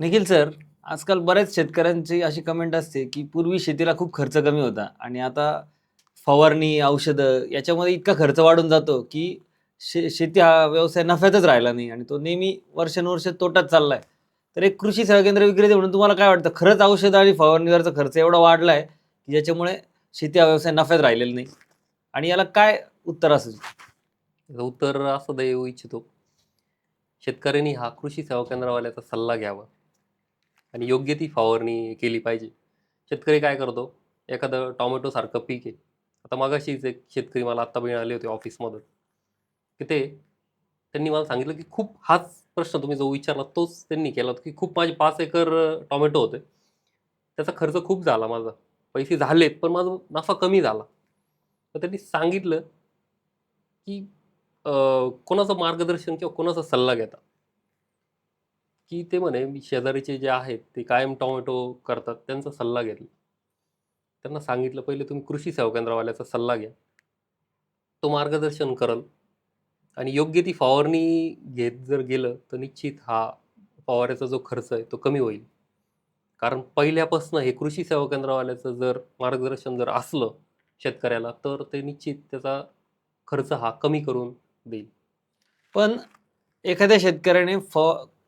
Nikhil sir आजकाल बऱ्याच शेतकऱ्यांची अशी कमेंट असते की पूर्वी शेतीला खूप खर्च कमी होता आणि आता फवारणी औषधं याच्यामध्ये इतका खर्च वाढून जातो की शे शेती हा व्यवसाय नफ्यातच राहिला नाही आणि तो नेहमी वर्षानुवर्ष तोटात चाललाय. तर एक कृषी सेवा केंद्र विक्रेते म्हणून तुम्हाला काय वाटतं? खरंच औषध आणि फवारणीवरचा खर्च एवढा वाढलाय की ज्याच्यामुळे शेती हा व्यवसाय नफ्यात राहिलेला नाही? आणि याला काय उत्तर असेल? याचं उत्तर असं देऊ इच्छितो. शेतकऱ्यांनी हा कृषी सेवा केंद्रवाल्याचा सल्ला घ्यावा. आणि योग्य ती फवारणी केली पाहिजे. शेतकरी काय करतो? एखादं टॉमॅटोसारखं पीक आहे. आता मगाशीच एक शेतकरी मला आत्ता मिळाले होते ऑफिसमधून. की ते त्यांनी मला सांगितलं की खूप हाच प्रश्न तुम्ही जो विचारला तोच त्यांनी केला होता की खूप माझे पाच एकर टॉमॅटो होते. त्याचा खर्च खूप झाला माझा. पैसे झालेत पण माझा नफा कमी झाला. तर त्यांनी सांगितलं की कोणाचं मार्गदर्शन किंवा कोणाचा सल्ला घेता? की ते म्हणे मी शेजारीचे जे आहेत ते कायम टोमॅटो करतात त्यांचा सल्ला घेतला. त्यांना सांगितलं पहिले तुम्ही कृषी सेवा केंद्रवाल्याचा सल्ला घ्या. तो मार्गदर्शन करल आणि योग्य ती फवारणी घेत जर गेलं तर निश्चित हा फवाऱ्याचा जो खर्च आहे तो कमी होईल. कारण पहिल्यापासून हे कृषी सेवा केंद्रवाल्याचं जर मार्गदर्शन जर असलं शेतकऱ्याला तर ते निश्चित त्याचा खर्च हा कमी करून देईल. पण एखाद्या शेतकऱ्याने फ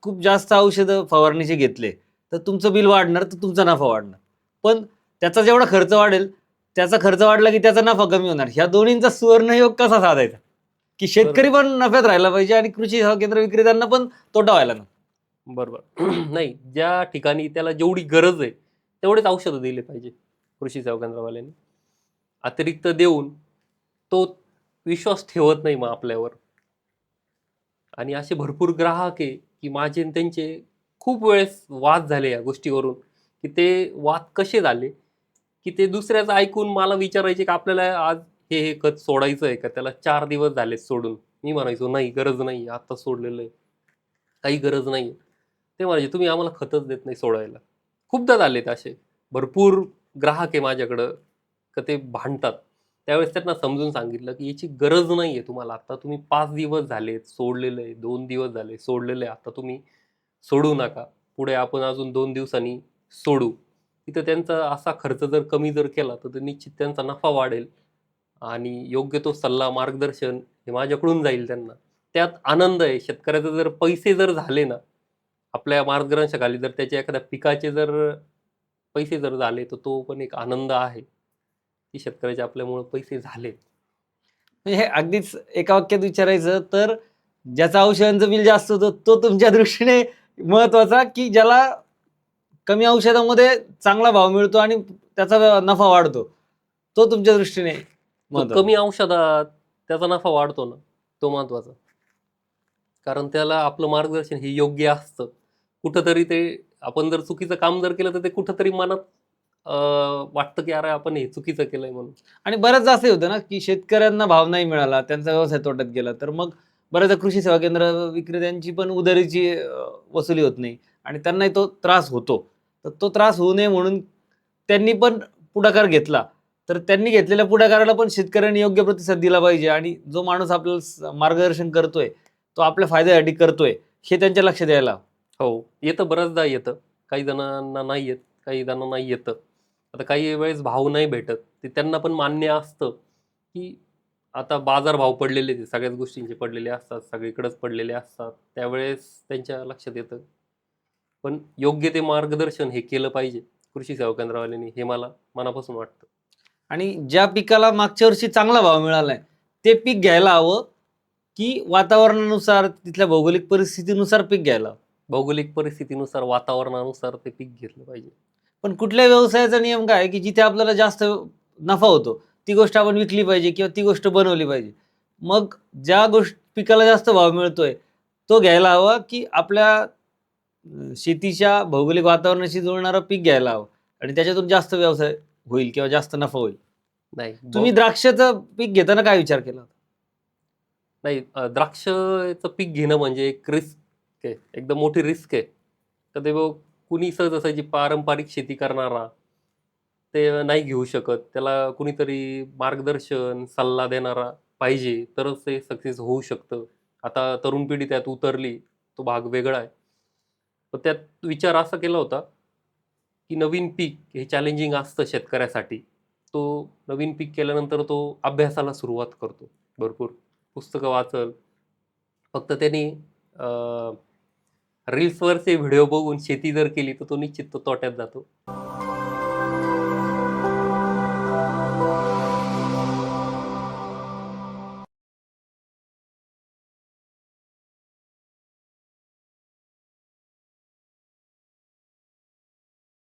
खूप जास्त औषधं फवारणीचे घेतले तर तुमचं बिल वाढणार तर तुमचा नफा वाढणार. पण त्याचा जेवढा खर्च वाढेल त्याचा खर्च वाढला की त्याचा नफा कमी होणार. ह्या दोन्हींचा सुवर्णयोग कसा साधायचा? की शेतकरी पण नफ्यात राहिला पाहिजे आणि कृषी केंद्र विक्रेत्यांना पण तोटा व्हायला नको बरोबर. नाही ज्या ठिकाणी त्याला जेवढी गरज आहे तेवढेच औषधं दिले पाहिजे कृषी सेवा केंद्रवाल्यांनी अतिरिक्त देऊन तो विश्वास ठेवत नाही मग आपल्यावर. आणि असे भरपूर ग्राहक आहे की माझे आणि त्यांचे खूप वेळेस वाद झाले या गोष्टीवरून की ते वाद कसे झाले की ते दुसऱ्याचं ऐकून मला विचारायचे की आपल्याला आज हे हे खत सोडायचं आहे का? त्याला चार दिवस झाले सोडून. मी म्हणायचो नाही गरज नाही आता सोडलेलं आहे. काही गरज नाही. ते म्हणायचे तुम्ही आम्हाला खतच देत नाही सोडायला. खूपदा झालेत असे. भरपूर ग्राहक आहे माझ्याकडं का ते भांडतात. त्यावेळेस त्यांना समजून सांगितलं की याची गरज नाही आहे तुम्हाला. आता तुम्ही पाच दिवस झालेत सोडलेलं आहे दोन दिवस झाले सोडलेलं आहे. आता तुम्ही सोडू नका. पुढे आपण अजून दोन दिवसांनी सोडू. तिथं त्यांचा असा खर्च जर कमी जर केला तर ते निश्चित त्यांचा नफा वाढेल आणि योग्य तो सल्ला मार्गदर्शन हे माझ्याकडून जाईल त्यांना. त्यात आनंद आहे. शेतकऱ्याचे जर पैसे जर झाले ना आपल्या मार्गदर्शकाली जर त्याच्या एखाद्या पिकाचे जर पैसे जर झाले तर तो पण एक आनंद आहे. की शेतकऱ्याचे आपल्यामुळे पैसे झाले म्हणजे हे अगदीच एका वाक्यात विचारायचं तर ज्याचा औषधांचं बिल जास्त होतं तो तुमच्या दृष्टीने महत्त्वाचा की ज्याला कमी औषधामध्ये चांगला भाव मिळतो आणि त्याचा नफा वाढतो? तो तुमच्या दृष्टीने. कमी औषधात त्याचा नफा वाढतो ना तो महत्त्वाचा कारण त्याला आपलं मार्गदर्शन हे योग्य असतं. कुठंतरी ते आपण जर चुकीचं काम जर केलं तर ते कुठंतरी मनात वाटतं की अरे आपण हे चुकीचं केलंय म्हणून. आणि बऱ्याचदा असं होतं ना की शेतकऱ्यांना भाव नाही मिळाला त्यांचा व्यवसाय तोट्यात गेला तर मग बऱ्याचदा कृषी सेवा केंद्र विक्रेत्यांची पण उधारीची अं, वसुली होत नाही आणि त्यांनाही तो त्रास होतो. तर तो त्रास होऊ नये म्हणून त्यांनी पण पुढाकार घेतला. तर त्यांनी घेतलेल्या पुढाकाराला पण शेतकऱ्यांनी योग्य प्रतिसाद दिला पाहिजे आणि जो माणूस आपल्याला मार्गदर्शन करतोय तो आपल्या फायद्यासाठी करतोय हे त्यांच्या लक्षात यायला हवं. हो येतं बऱ्याचदा येतं. काही जणांना नाही येत काही जणांना नाही येतं. आता काही वेळेस भाव नाही भेटत. ते त्यांना पण मान्य असतं की आता बाजार भाव पडलेले ते सगळ्याच गोष्टींचे पडलेले असतात. सगळीकडेच पडलेले असतात. त्यावेळेस त्यांच्या लक्षात येतं. पण योग्य ते मार्गदर्शन हे केलं पाहिजे. कृषी सेवा केंद्रवाल्यांनी हे मला मनापासून वाटतं. आणि ज्या पिकाला मागच्या वर्षी चांगला भाव मिळालाय ते पीक घ्यायला हवं की वातावरणानुसार तिथल्या भौगोलिक परिस्थितीनुसार पीक घ्यायला हवं? भौगोलिक परिस्थितीनुसार वातावरणानुसार ते पीक घेतलं पाहिजे. पण कुठल्या व्यवसायाचा नियम काय की जिथे आपल्याला जास्त नफा होतो ती गोष्ट आपण विकली पाहिजे किंवा ती गोष्ट बनवली पाहिजे. मग ज्या गोष्ट पिकाला जास्त भाव मिळतोय तो घ्यायला हवा की आपल्या शेतीच्या भौगोलिक वातावरणाशी जुळणारं पीक घ्यायला हवं आणि त्याच्यातून जास्त व्यवसाय होईल किंवा जास्त नफा होईल. नाही तुम्ही द्राक्षाचं पीक घेताना काय विचार केला? नाही द्राक्षचं पीक घेणं म्हणजे एक रिस्क आहे एकदम मोठी रिस्क आहे. तर ते बघ, कुणी सहज असं जी पारंपरिक शेती करणारा ते नाही घेऊ शकत. त्याला कुणीतरी मार्गदर्शन सल्ला देणारा पाहिजे तरच ते सक्सेस होऊ शकतं. आता तरुण पिढी त्यात उतरली तो भाग वेगळा आहे. पण त्यात विचार असा केला होता की नवीन पीक हे चॅलेंजिंग असतं शेतकऱ्यासाठी. तो नवीन पीक केल्यानंतर तो अभ्यासाला सुरुवात करतो. भरपूर पुस्तकं वाचल. फक्त त्यांनी रील्सवरचे व्हिडिओ बघून शेती जर केली तर तो निश्चित तो तोट्यात जातो.